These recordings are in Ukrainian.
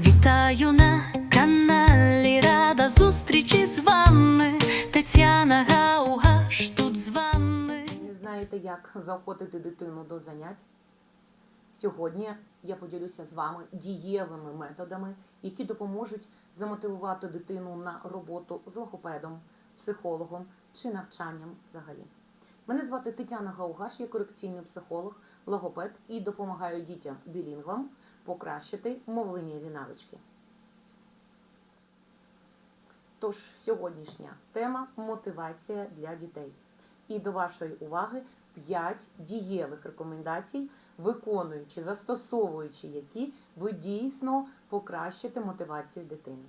Вітаю на каналі Рада зустрічі з вами. Тетяна Гаугаш тут з вами. Не знаєте, як заохотити дитину до занять? Сьогодні я поділюся з вами дієвими методами, які допоможуть замотивувати дитину на роботу з логопедом, психологом чи навчанням взагалі. Мене звати Тетяна Гаугаш, я корекційний психолог, логопед і допомагаю дітям білінгвам покращити мовленнєві навички. Тож сьогоднішня тема мотивація для дітей. І до вашої уваги 5 дієвих рекомендацій, виконуючи, застосовуючи які ви дійсно покращите мотивацію дитини.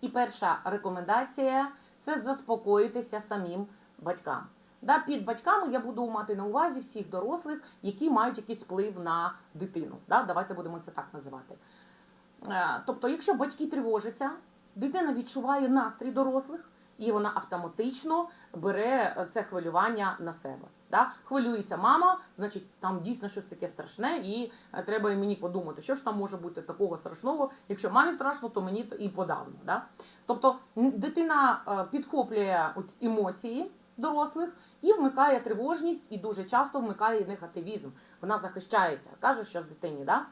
І перша рекомендація це заспокоїтися самим батькам. Да, під батьками я буду мати на увазі всіх дорослих, які мають якийсь вплив на дитину. Да, давайте будемо це так називати. Е, Тобто, якщо батьки тривожаться, дитина відчуває настрій дорослих, і вона автоматично бере це хвилювання на себе. Да? Хвилюється мама, значить там дійсно щось таке страшне, і е, треба і мені подумати, що ж там може бути такого страшного. Якщо мамі страшно, то мені і подавно. Да? Тобто дитина е, підхоплює оці емоції дорослих і вмикає тривожність, і дуже часто вмикає негативізм. Вона захищається, каже, що з дитині, да?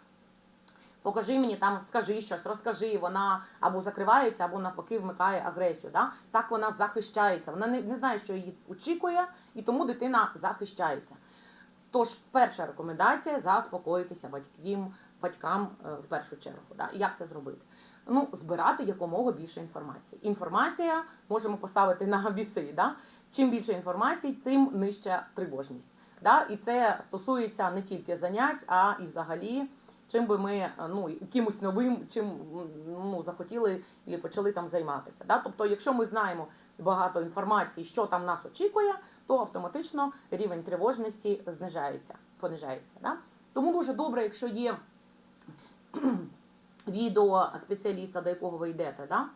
покажи мені там, скажи щось, розкажи. Вона або закривається, або навпаки вмикає агресію. Да? Так вона захищається. Вона не, не знає, що її очікує, і тому дитина захищається. Тож, перша рекомендація заспокоїтися батькам, батькам е, в першу чергу. Да? Як це зробити? Ну, збирати якомога більше інформації. Інформація можемо поставити на віси. Да? Чим більше інформації, тим нижча тривожність. Да? І це стосується не тільки занять, а і взагалі, чим би ми ну, якимось новим, чим ну, захотіли і почали там займатися. Да? Тобто, якщо ми знаємо багато інформації, що там нас очікує, то автоматично рівень тривожності знижається, понижається. Да? Тому дуже добре, якщо є відео спеціаліста, до якого ви йдете. Да?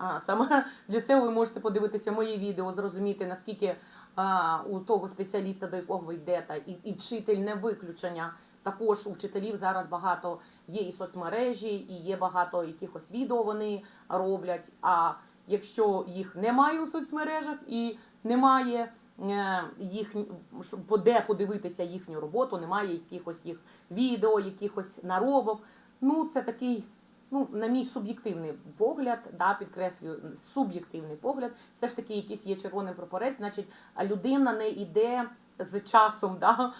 А, Саме для цього ви можете подивитися мої відео, зрозуміти, наскільки а, у того спеціаліста, до якого ви йдете, і, і вчитель не виключення. Також у вчителів зараз багато є і соцмережі, і є багато якихось відео вони роблять. А якщо їх немає у соцмережах і немає е, їх де подивитися їхню роботу, немає якихось їх відео, якихось наробок. Ну, це такий, ну, на мій суб'єктивний погляд, да, підкреслюю, суб'єктивний погляд, все ж таки якийсь є червоний прапорець, значить, людина не йде з часом, да,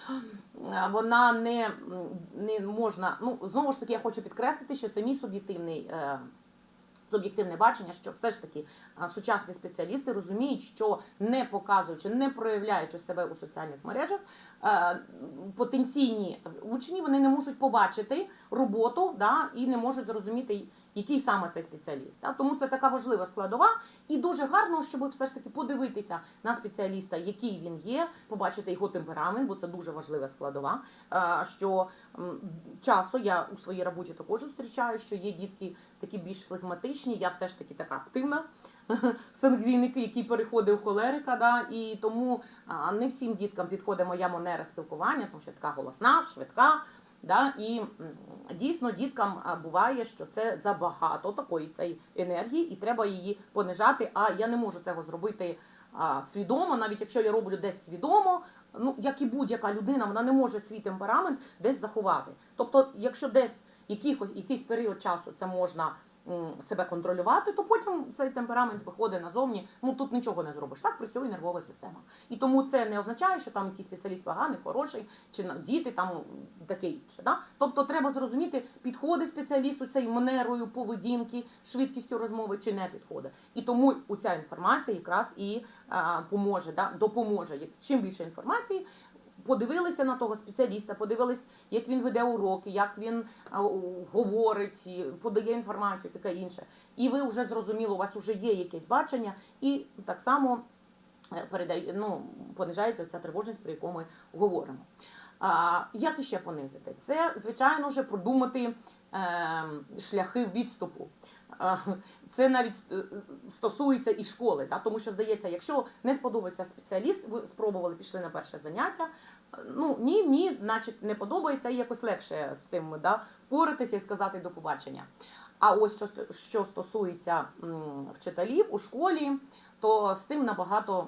вона не, не можна. Ну, знову ж таки, я хочу підкреслити, що це мій суб'єктивний. Е, Суб'єктивне бачення, що все ж таки сучасні спеціалісти розуміють, що не показуючи, не проявляючи себе у соціальних мережах, е, потенційні учні вони не можуть побачити роботу да, і не можуть зрозуміти, який саме цей спеціаліст. Да. Тому це така важлива складова, і дуже гарно, щоб все ж таки подивитися на спеціаліста, який він є, побачити його темперамент, бо це дуже важлива складова. е, Що часто я у своїй роботі також зустрічаю, що є дітки такі більш флегматичні, я все ж таки така активна. Сангвіник, який переходив холерика, да, і тому не всім діткам підходить моя манера спілкування, тому що така голосна, швидка. Да, і дійсно діткам буває, що це забагато такої цієї енергії, і треба її понижати. А я не можу цього зробити а, свідомо, навіть якщо я роблю десь свідомо, ну як і будь-яка людина, вона не може свій темперамент десь заховати. Тобто, якщо десь якихось якийсь період часу це можна себе контролювати, то потім цей темперамент виходить назовні. Ну тут нічого не зробиш. Так працює нервова система. І тому це не означає, що там якийсь спеціаліст поганий, хороший, чи діти там таке інше. Да? Тобто треба зрозуміти, підходить спеціалісту цей манерою поведінки, швидкістю розмови чи не підходить. І тому ця інформація якраз і а, поможе, да? допоможе. Чим більше інформації, подивилися на того спеціаліста, подивились, як він веде уроки, як він говорить, подає інформацію, таке інше. І ви вже зрозуміло, у вас вже є якесь бачення, і так само е, передає, ну, понижається ця тривожність, про яку ми говоримо. А, як іще понизити? Це, звичайно, вже продумати е, шляхи відступу. Е, це навіть е, стосується і школи, да? тому що здається, якщо не сподобається спеціаліст, ви спробували, пішли на перше заняття. е, Ну ні, ні, значить не подобається, і якось легше з цим да, впоратися і сказати до побачення. А ось то, що стосується вчителів у школі, то з цим набагато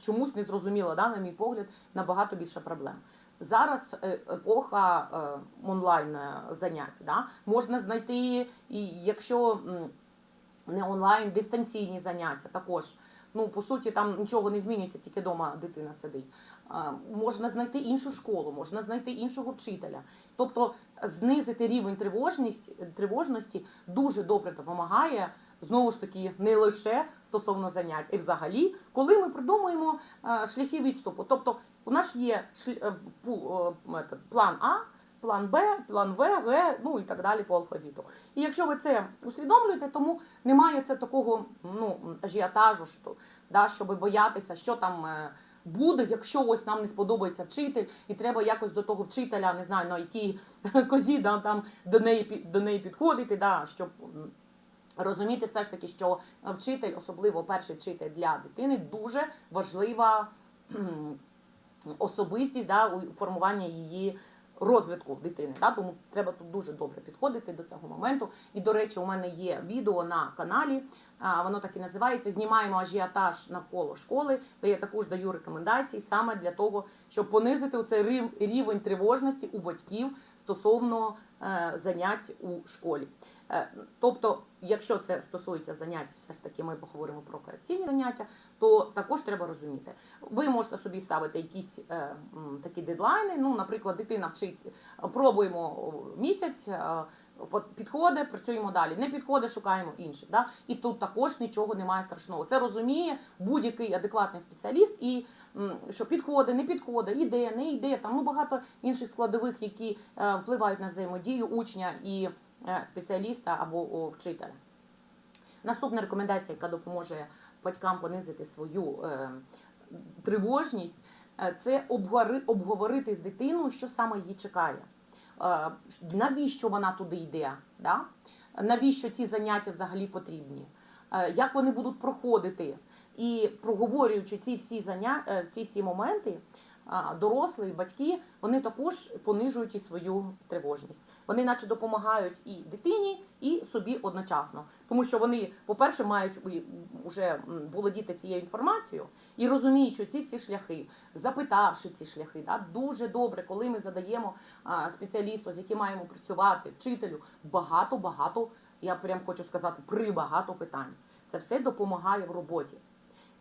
чомусь незрозуміло, да, на мій погляд, набагато більше проблем. Зараз е, епоха е, онлайн е, занять. Да? Можна знайти, і якщо не онлайн, дистанційні заняття також. Ну, по суті, там нічого не змінюється, тільки вдома дитина сидить. Можна знайти іншу школу, можна знайти іншого вчителя. Тобто знизити рівень тривожності, тривожності дуже добре допомагає. Знову ж таки, не лише стосовно занять, і взагалі, коли ми придумуємо шляхи відступу. Тобто, у нас є е, е, план А, план Б, план В, Г, ну і так далі по алфавіту. І якщо ви це усвідомлюєте, тому немає це такого ну, ажіотажу, що, да, щоб боятися, що там. е, Буде, якщо ось нам не сподобається вчитель, і треба якось до того вчителя, не знаю, на якій козі да, там до неї до неї підходити, да, щоб розуміти все ж таки, що вчитель, особливо перший вчитель для дитини, дуже важлива особистість да, у формуванні її розвитку дитини. Да? Тому треба тут дуже добре підходити до цього моменту. І, до речі, у мене є відео на каналі. Воно так і називається Знімаємо ажіотаж навколо школи, де я також даю рекомендації саме для того, щоб понизити цей рівень тривожності у батьків стосовно е, занять у школі. Е, Тобто, якщо це стосується занять, все ж таки ми поговоримо про корекційні заняття, то також треба розуміти. Ви можете собі ставити якісь е, такі дедлайни. Ну, наприклад, дитина вчиться, пробуємо місяць. е, Підходить, працюємо далі. Не підходить, шукаємо інших. Да? І тут також нічого немає страшного. Це розуміє будь-який адекватний спеціаліст, і що підходить, не підходить, іде, не йде. Там ну багато інших складових, які е, впливають на взаємодію учня і е, спеціаліста або вчителя. Наступна рекомендація, яка допоможе батькам понизити свою е, тривожність, це обговорити з дитиною, що саме її чекає. Е, навіщо вона туди йде? Да? Навіщо ці заняття взагалі потрібні? Е, Як вони будуть проходити? І проговорюючи ці всі заня... ці всі моменти, дорослі, батьки, вони також понижують і свою тривожність. Вони, наче, допомагають і дитині, і собі одночасно. Тому що вони, по-перше, мають вже володіти цією інформацією і розуміючи ці всі шляхи, запитавши ці шляхи, да, дуже добре, коли ми задаємо спеціалісту, з яким маємо працювати, вчителю, багато-багато, я прям хочу сказати, прибагато питань. Це все допомагає в роботі.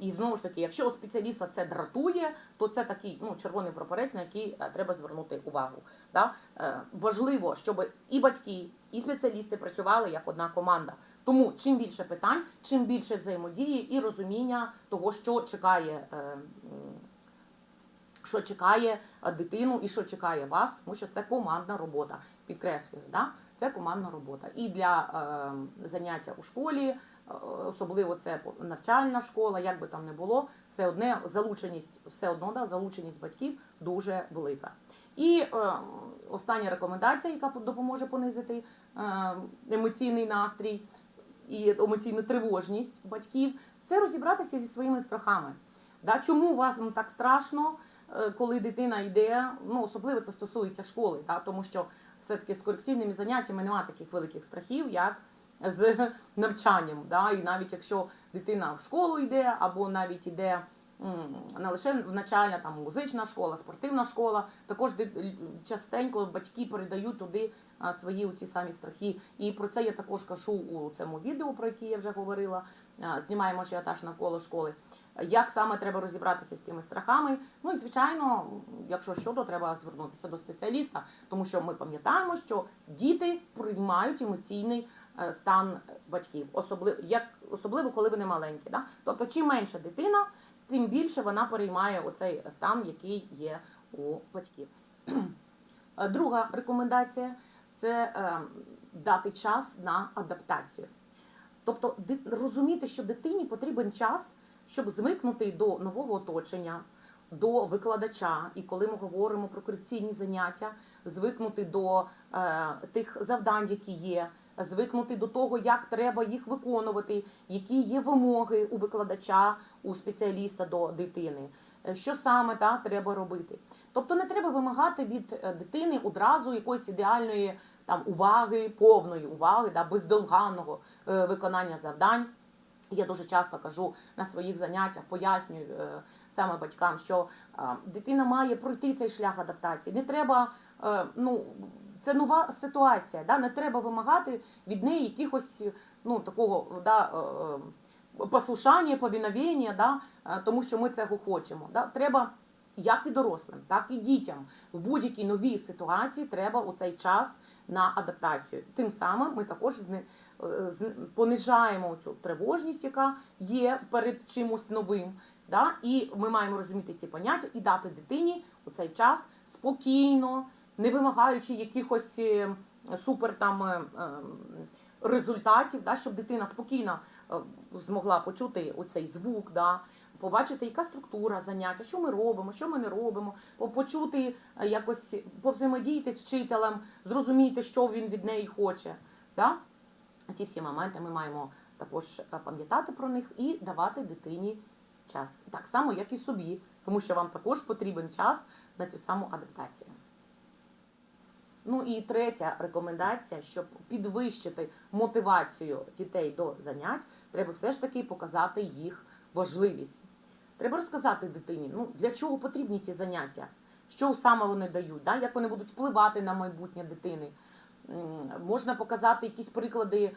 І знову ж таки, якщо у спеціаліста це дратує, то це такий ну, червоний прапорець, на який е, треба звернути увагу. Да? Е, важливо, щоб і батьки, і спеціалісти працювали як одна команда. Тому чим більше питань, чим більше взаємодії і розуміння того, що чекає, е, що чекає дитину і що чекає вас, тому що це командна робота. Підкреслюю, да? це командна робота. І для заняття у школі, особливо це навчальна школа, як би там не було, це одне залученість, все одно да, залученість батьків дуже велика. І е, остання рекомендація, яка допоможе понизити е, емоційний настрій і емоційну тривожність батьків, це розібратися зі своїми страхами. Да, чому вам так страшно, е, коли дитина йде? Ну, особливо це стосується школи, да, тому що все-таки з корекційними заняттями немає таких великих страхів, як з навчанням. Да? І навіть якщо дитина в школу йде, або навіть йде не лише в начальна, там музична школа, спортивна школа, також частенько батьки передають туди свої ці самі страхи. І про це я також кажу у цьому відео, про яке я вже говорила. Знімаємо ажіотаж навколо школи. Як саме треба розібратися з цими страхами? Ну і звичайно, якщо що, то треба звернутися до спеціаліста, тому що ми пам'ятаємо, що діти приймають емоційний стан батьків, особливо як особливо коли вони маленькі. Да? Тобто, чим менша дитина, тим більше вона переймає оцей стан, який є у батьків. Е, Друга рекомендація це е, дати час на адаптацію. Тобто розуміти, що дитині потрібен час, щоб звикнути до нового оточення, до викладача. І коли ми говоримо про корекційні заняття, звикнути до е, тих завдань, які є, звикнути до того, як треба їх виконувати, які є вимоги у викладача, у спеціаліста до дитини, е, що саме та, треба робити. Тобто не треба вимагати від е, дитини одразу якоїсь ідеальної там уваги, повної уваги, да, бездолганного е, виконання завдань. Я дуже часто кажу на своїх заняттях, пояснюю е, саме батькам, що е, дитина має пройти цей шлях адаптації. Не треба, е, ну це нова ситуація. Да? Не треба вимагати від неї якихось ну такого да, е, е, послушання, повіновення, да? е, тому що ми цього хочемо. Да? Треба як і дорослим, так і дітям в будь-якій новій ситуації треба у цей час на адаптацію. Тим самим ми також понижаємо цю тривожність, яка є перед чимось новим. Да? І ми маємо розуміти ці поняття і дати дитині у цей час спокійно, не вимагаючи якихось е, супер там е, е, результатів, да? щоб дитина спокійно змогла почути оцей звук, да? побачити, яка структура заняття, що ми робимо, що ми не робимо, почути якось повзаємодіяти з вчителем, зрозуміти, що він від неї хоче. Да? Ці всі моменти ми маємо також пам'ятати про них і давати дитині час. Так само, як і собі, тому що вам також потрібен час на цю саму адаптацію. Ну і третя рекомендація, щоб підвищити мотивацію дітей до занять, треба все ж таки показати їх важливість. Треба розказати дитині, ну для чого потрібні ці заняття, що саме вони дають, да? як вони будуть впливати на майбутнє дитини. Можна показати якісь приклади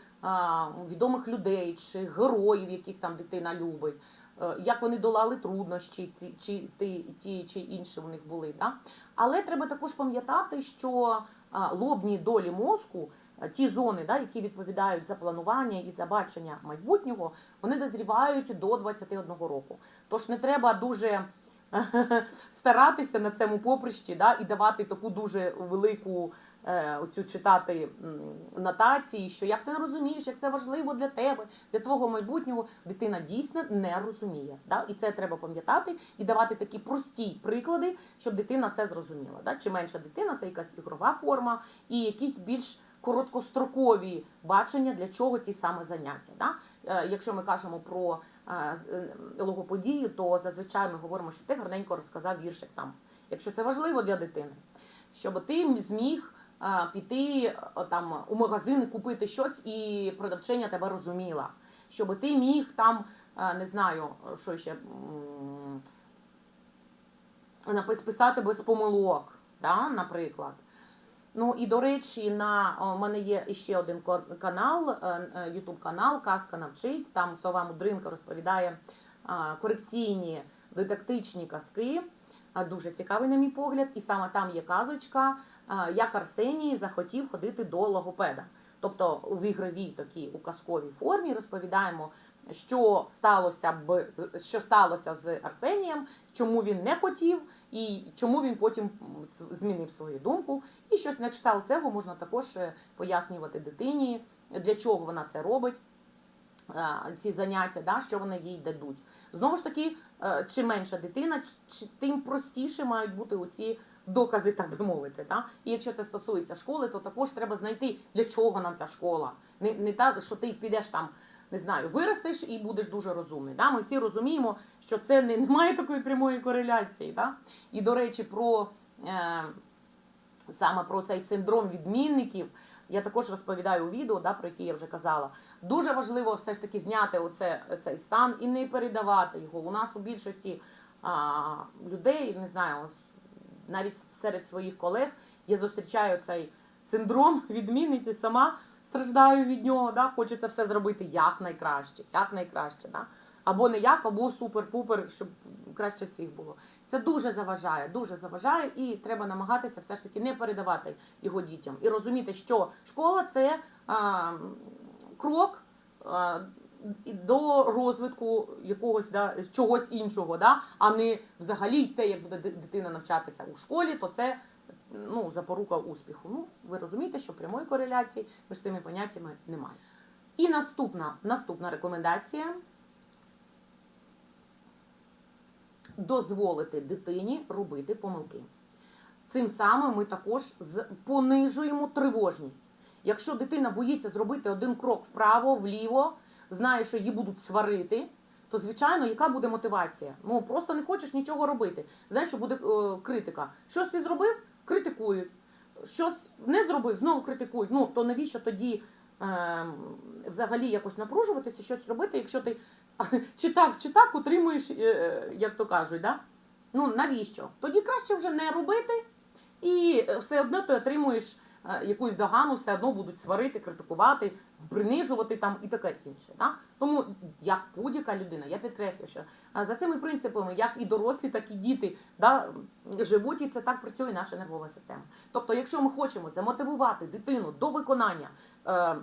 відомих людей чи героїв, яких там дитина любить, е, як вони долали труднощі, чи ті, ті чи інші у них були. Да? Але треба також пам'ятати, що лобні долі мозку, ті зони, да, які відповідають за планування і за бачення майбутнього, вони дозрівають до 21 року. Тож не треба дуже старатися на цьому поприщі да, і давати таку дуже велику оцю читати нотації, що як ти не розумієш, як це важливо для тебе, для твого майбутнього, дитина дійсно не розуміє. Да? І це треба пам'ятати і давати такі прості приклади, щоб дитина це зрозуміла. Да? Чим менша дитина, це якась ігрова форма і якісь більш короткострокові бачення, для чого ці саме заняття. Да? Е, Якщо ми кажемо про е, е, логоподію, то зазвичай ми говоримо, що ти гарненько розказав віршик там, якщо це важливо для дитини, щоб ти зміг е, піти е, там у магазин купити щось, і продавчиня тебе розуміла, щоб ти міг там, е, не знаю, що ще. писати без помилок, да, наприклад. Ну і до речі, на в мене є ще один канал, Ютуб канал Казка навчить. Там сова мудринка розповідає корекційні дидактичні казки. Дуже цікавий, на мій погляд, і саме там є казочка, як Арсеній захотів ходити до логопеда. Тобто в ігровій такій у казковій формі розповідаємо, що сталося б що сталося з Арсенієм, чому він не хотів, і чому він потім змінив свою думку. І щось на кшталт цього можна також е, пояснювати дитині, для чого вона це робить. Е, Ці заняття, да, що вони їй дадуть. Знову ж таки, е, чим менша дитина, тим простіше мають бути оці докази, так би мовити. Да? І якщо це стосується школи, то також треба знайти, для чого нам ця школа. Не, не так, що ти підеш там, не знаю, виростеш і будеш дуже розумний. Да? Ми всі розуміємо, що це не, немає такої прямої кореляції. Да? І, до речі, про е, саме про цей синдром відмінників. Я також розповідаю у відео, да, про яке я вже казала. Дуже важливо все ж таки зняти оце, цей стан і не передавати його. У нас у більшості а, людей, не знаю, навіть серед своїх колег я зустрічаю цей синдром відмінниці, сама страждаю від нього. Да? Хочеться все зробити як найкраще, як найкраще. Да? Або не як, або супер-пупер, щоб краще всіх було. Це дуже заважає, дуже заважає, і треба намагатися все ж таки не передавати його дітям і розуміти, що школа це а, крок а, до розвитку якогось да, чогось іншого, да? а не взагалі те, як буде дитина навчатися у школі, то це ну, запорука успіху. Ну, ви розумієте, що прямої кореляції між цими поняттями немає. І наступна, наступна рекомендація. Дозволити дитині робити помилки. Цим самим ми також понижуємо тривожність. Якщо дитина боїться зробити один крок вправо, вліво, знає, що її будуть сварити, то звичайно, яка буде мотивація? Ну просто не хочеш нічого робити. Знаєш, що буде е, критика. Щось ти зробив, критикують. Щось не зробив, знову критикують. Ну то навіщо тоді е, взагалі якось напружуватися, щось робити, якщо ти чи так, чи так утримуєш, е, як то кажуть, да? Ну навіщо? Тоді краще вже не робити, і е, все одно ти отримуєш е, якусь догану, все одно будуть сварити, критикувати, принижувати там і таке інше. Да? Тому як будь-яка людина, я підкреслюю, що е, за цими принципами, як і дорослі, так і діти да, живуть, і це так працює наша нервова система. Тобто, якщо ми хочемо замотивувати дитину до виконання е,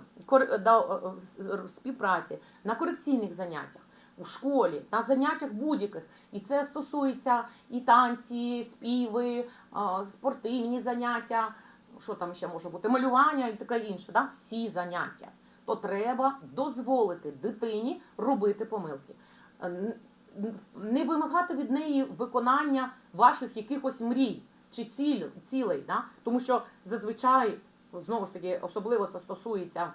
до е, е, співпраці на корекційних заняттях. У школі, на заняттях будь-яких, і це стосується і танці, співи, спортивні заняття, що там ще може бути, малювання і таке інше, да? всі заняття. То треба дозволити дитині робити помилки. Не вимагати від неї виконання ваших якихось мрій чи ціль, цілей. Да? Тому що зазвичай, знову ж таки, особливо це стосується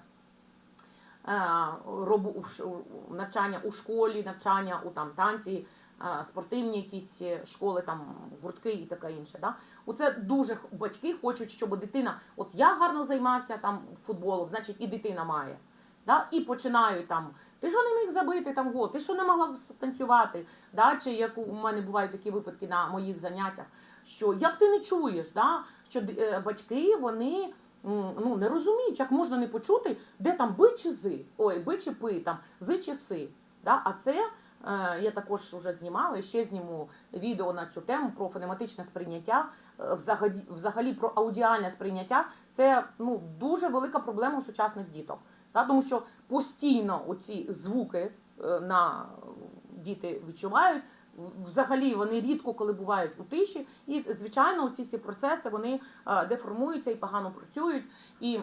робу у ш- у- навчання у школі, навчання у там танці, е, спортивні якісь е, школи, там гуртки і таке інше. Да? Оце дуже батьки хочуть, щоб дитина, от я гарно займався там футболом, значить і дитина має. Да? І починають там. Ти що не міг забити там гол? Ти що не могла танцювати? Да? Чи як у мене бувають такі випадки на моїх заняттях, що як ти не чуєш, да? що е, батьки вони ну, не розуміють, як можна не почути, де там би чи зи, ой, би чи пи, там зи чи си. Да? А це е, я також вже знімала, і ще зніму відео на цю тему про фонематичне сприйняття, е, взагалі, взагалі про аудіальне сприйняття. Це ну, дуже велика проблема у сучасних діток. Да? Тому що постійно оці звуки е, на діти відчувають. Взагалі вони рідко коли бувають у тиші, і звичайно, ці всі процеси вони е, деформуються і погано працюють. І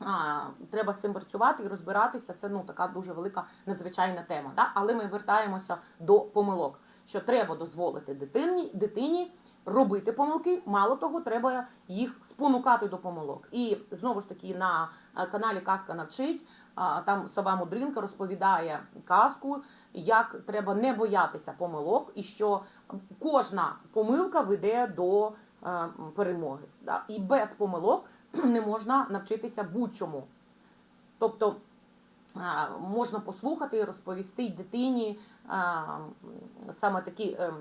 а, треба з цим працювати і розбиратися. Це ну така дуже велика надзвичайна тема. Да? Але ми вертаємося до помилок, що треба дозволити дитині, дитині робити помилки. Мало того, треба їх спонукати до помилок. І знову ж таки на е, каналі Казка навчить. Там сова мудринка розповідає казку, як треба не боятися помилок, і що кожна помилка веде до е, перемоги. І без помилок не можна навчитися будь-чому. Тобто а, можна послухати, і розповісти дитині а, саме такі е,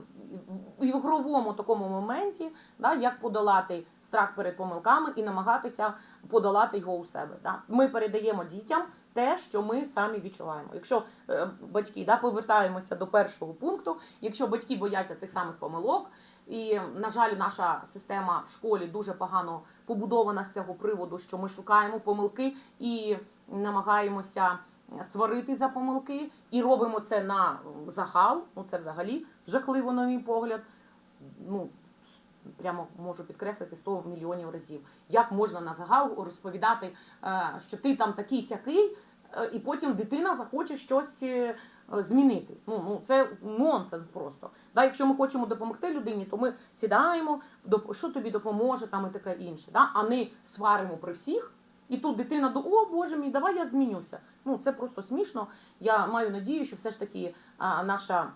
в ігровому такому моменті, як подолати страх перед помилками і намагатися подолати його у себе. Да. Ми передаємо дітям те, що ми самі відчуваємо. Якщо е, батьки да, повертаємося до першого пункту, якщо батьки бояться цих самих помилок, і, на жаль, наша система в школі дуже погано побудована з цього приводу, що ми шукаємо помилки і намагаємося сварити за помилки, і робимо це на загал. Ну це взагалі жахливо, на мій погляд. Ну прямо можу підкреслити 100 мільйонів разів. Як можна на загал розповідати, е, що ти там такий сякий, і потім дитина захоче щось е, змінити. Ну, ну це нонсенс просто. Да, якщо ми хочемо допомогти людині, то ми сідаємо, що тобі допоможе, там і таке інше. Да? А не сваримо при всіх. І тут дитина до о боже мій, давай я змінюся. Ну це просто смішно. Я маю надію, що все ж таки наша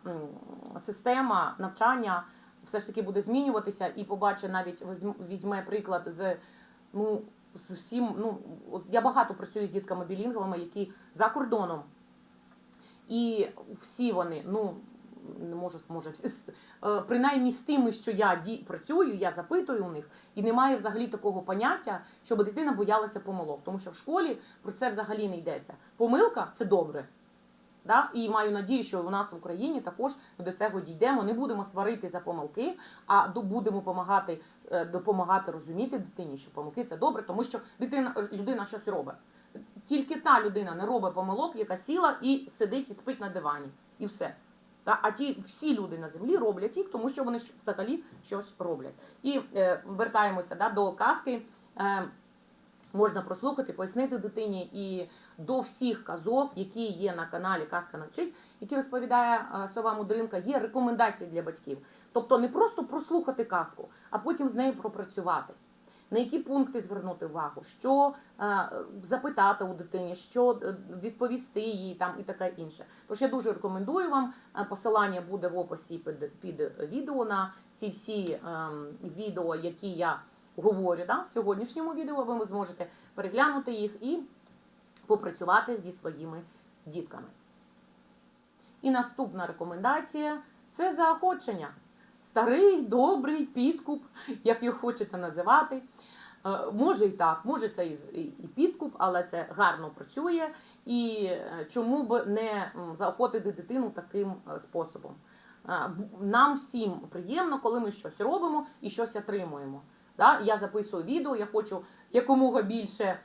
система навчання все ж таки буде змінюватися і побачить навіть візьме приклад з ну з усім. Ну от я багато працюю з дітками білінговими, які за кордоном. І всі вони, ну не можу, може, е, принаймні з тими, що я ді, працюю, я запитую у них, і немає взагалі такого поняття, щоб дитина боялася помилок. Тому що в школі про це взагалі не йдеться. Помилка це добре. Да? І маю надію, що у нас в Україні також ми до цього дійдемо. Не будемо сварити за помилки, а будемо допомагати, е, допомагати розуміти дитині, що помилки це добре, тому що дитина, людина щось робить. Тільки та людина не робить помилок, яка сіла і сидить і спить на дивані. І все. А ті всі люди на землі роблять їх, тому що вони взагалі щось роблять. І е, вертаємося да, до казки. Е, можна прослухати, пояснити дитині і до всіх казок, які є на каналі Казка навчить, які розповідає е, сова мудринка, є рекомендації для батьків. Тобто не просто прослухати казку, а потім з нею пропрацювати. на які пункти звернути увагу, що е, запитати у дитині, що е, відповісти їй там і таке інше. Тож я дуже рекомендую вам. е, Посилання буде в описі під, під відео на ці всі ем, відео, які я говорю да, в сьогоднішньому відео. Ви зможете переглянути їх і попрацювати зі своїми дітками. І наступна рекомендація це заохочення. Старий, добрий підкуп, як його хочете називати. Е, Може і так, може це і підкуп, але це гарно працює. І е, чому б не заохотити дитину таким е, способом? Нам всім приємно, коли ми щось робимо і щось отримуємо. Да? Я записую відео, я хочу якомога більше е,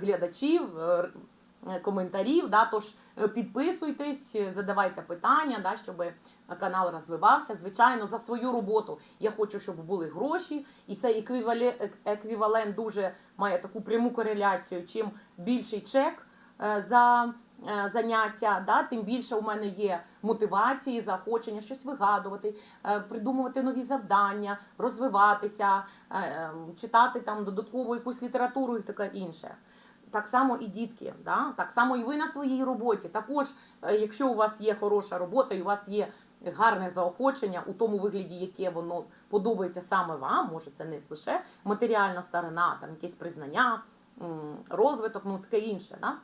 глядачів, е, е, коментарів. Да? Тож підписуйтесь, задавайте питання, да? щоб канал розвивався. Звичайно, за свою роботу я хочу, щоб були гроші, і цей еквівалент, дуже має таку пряму кореляцію. Чим більший чек за заняття, да, тим більше у мене є мотивації, заохочення щось вигадувати, е, придумувати нові завдання, розвиватися, е, е, читати там додаткову якусь літературу і таке інше. Так само і дітки, да? так само і ви на своїй роботі. Також, е, якщо у вас є хороша робота, і у вас є гарне заохочення у тому вигляді, яке воно подобається саме вам, може це не лише матеріальна сторона, там якесь признання, розвиток, ну таке інше. Да?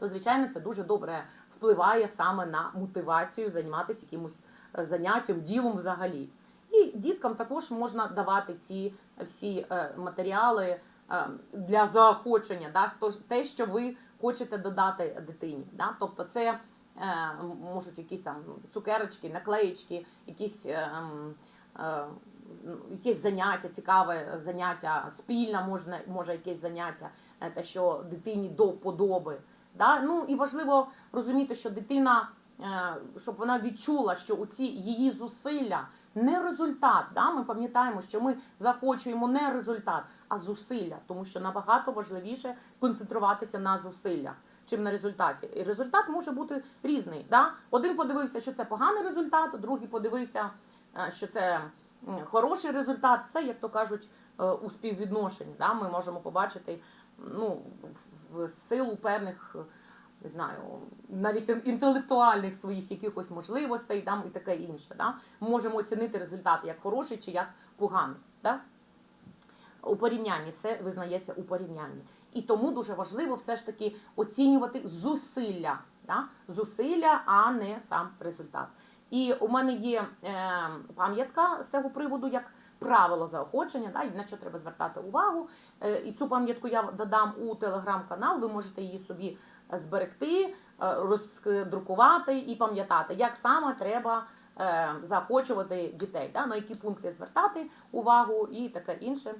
То, звичайно, це дуже добре впливає саме на мотивацію займатися якимось е, заняттям, ділом взагалі. І діткам також можна давати ці всі е, матеріали е, для заохочення, да, те, що ви хочете додати дитині. Да? Тобто це е, можуть якісь там цукерочки, наклеєчки, якісь. е, е, Якесь заняття, цікаве заняття, спільне можна, може якесь заняття, е, те, що дитині до вподоби. Да? Ну і важливо розуміти, що дитина, е, щоб вона відчула, що у ці її зусилля не результат. Да? Ми пам'ятаємо, що ми захочуємо не результат, а зусилля, тому що набагато важливіше концентруватися на зусиллях. Чим на результаті. І результат може бути різний. Да? Один подивився, що це поганий результат, другий подивився, е, що це хороший результат. Все, як то кажуть, е, у співвідношенні. Да? Ми можемо побачити ну, в- силу певних, не знаю, навіть інтелектуальних своїх якихось можливостей там, і таке інше. Да? Ми можемо оцінити результат як хороший чи як поганий. Да? У порівнянні все визнається у порівнянні. І тому дуже важливо все ж таки оцінювати зусилля. Да? Зусилля, а не сам результат. І у мене є е, пам'ятка з цього приводу, як правило заохочення, да, на що треба звертати увагу. Е, і цю пам'ятку я додам у телеграм-канал. Ви можете її собі зберегти, е, роздрукувати і пам'ятати, як саме треба е, заохочувати дітей, да, на які пункти звертати увагу і таке інше.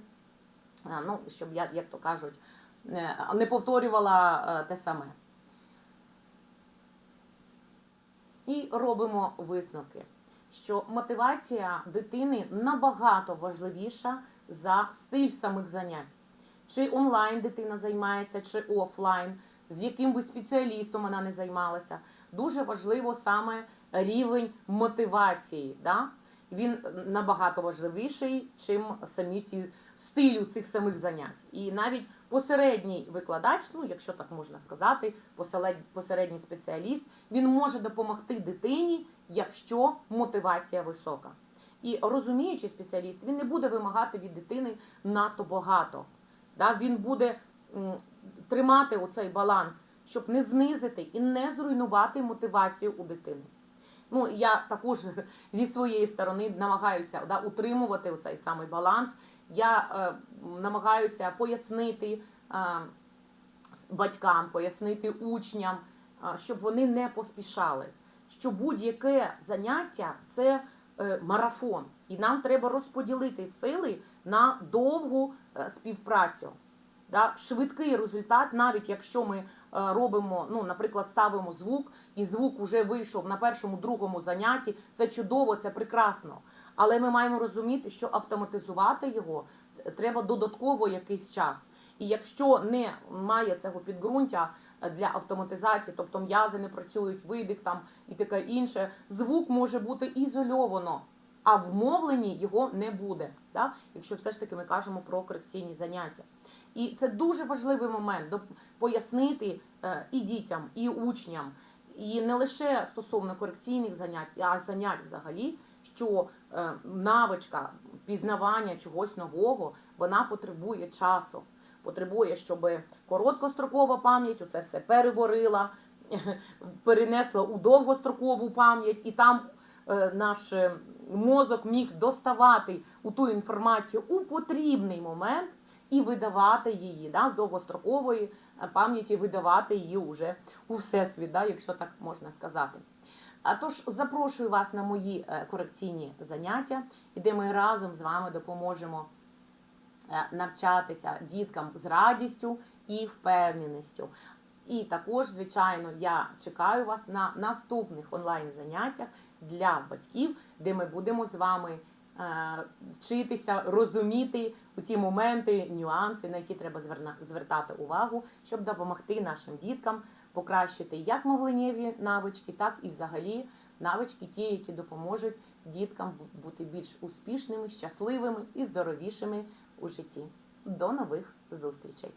Е, Ну, щоб я, як то кажуть, е, не повторювала е, те саме. І робимо висновки, що мотивація дитини набагато важливіша за стиль самих занять. Чи онлайн дитина займається, чи офлайн, з яким би спеціалістом вона не займалася. Дуже важливо саме рівень мотивації. Да? Він набагато важливіший, чим самі ці стилю цих самих занять. І навіть посередній викладач, ну якщо так можна сказати, посередній спеціаліст, він може допомогти дитині, якщо мотивація висока. І розуміючий спеціаліст, він не буде вимагати від дитини надто багато. Да? Він буде тримати оцей баланс, щоб не знизити і не зруйнувати мотивацію у дитини. Ну, я також зі своєї сторони намагаюся да, утримувати цей самий баланс. Я е, намагаюся пояснити е, батькам, пояснити учням, е, щоб вони не поспішали. Що будь-яке заняття це е, марафон, і нам треба розподілити сили на довгу е, співпрацю. Да? Швидкий результат, навіть якщо ми е, робимо, ну, наприклад, ставимо звук, і звук вже вийшов на першому, другому занятті, це чудово, це прекрасно. Але ми маємо розуміти, що автоматизувати його треба додатково якийсь час. І якщо не має цього підґрунтя е, для автоматизації, тобто м'язи не працюють, видих там і таке інше, звук може бути ізольовано. а в мовленні його не буде, да? якщо все ж таки ми кажемо про корекційні заняття. І це дуже важливий момент пояснити е, і дітям, і учням, і не лише стосовно корекційних занять, а занять взагалі, що е, навичка пізнавання чогось нового вона потребує часу. Потребує, щоб короткострокова пам'ять це все переварила, перенесла у довгострокову пам'ять, і там е, наш мозок міг доставати у ту інформацію у потрібний момент і видавати її да, з довгострокової е, пам'яті, видавати її уже у всесвіт, да, якщо так можна сказати. А тож запрошую вас на мої е, корекційні заняття, де ми разом з вами допоможемо е, навчатися діткам з радістю і впевненістю. І також, звичайно, я чекаю вас на наступних онлайн заняттях для батьків, де ми будемо з вами вчитися розуміти ті моменти, нюанси, на які треба звертати увагу, щоб допомогти нашим діткам покращити як мовленнєві навички, так і взагалі навички, ті, які допоможуть діткам бути більш успішними, щасливими і здоровішими у житті. До нових зустрічей!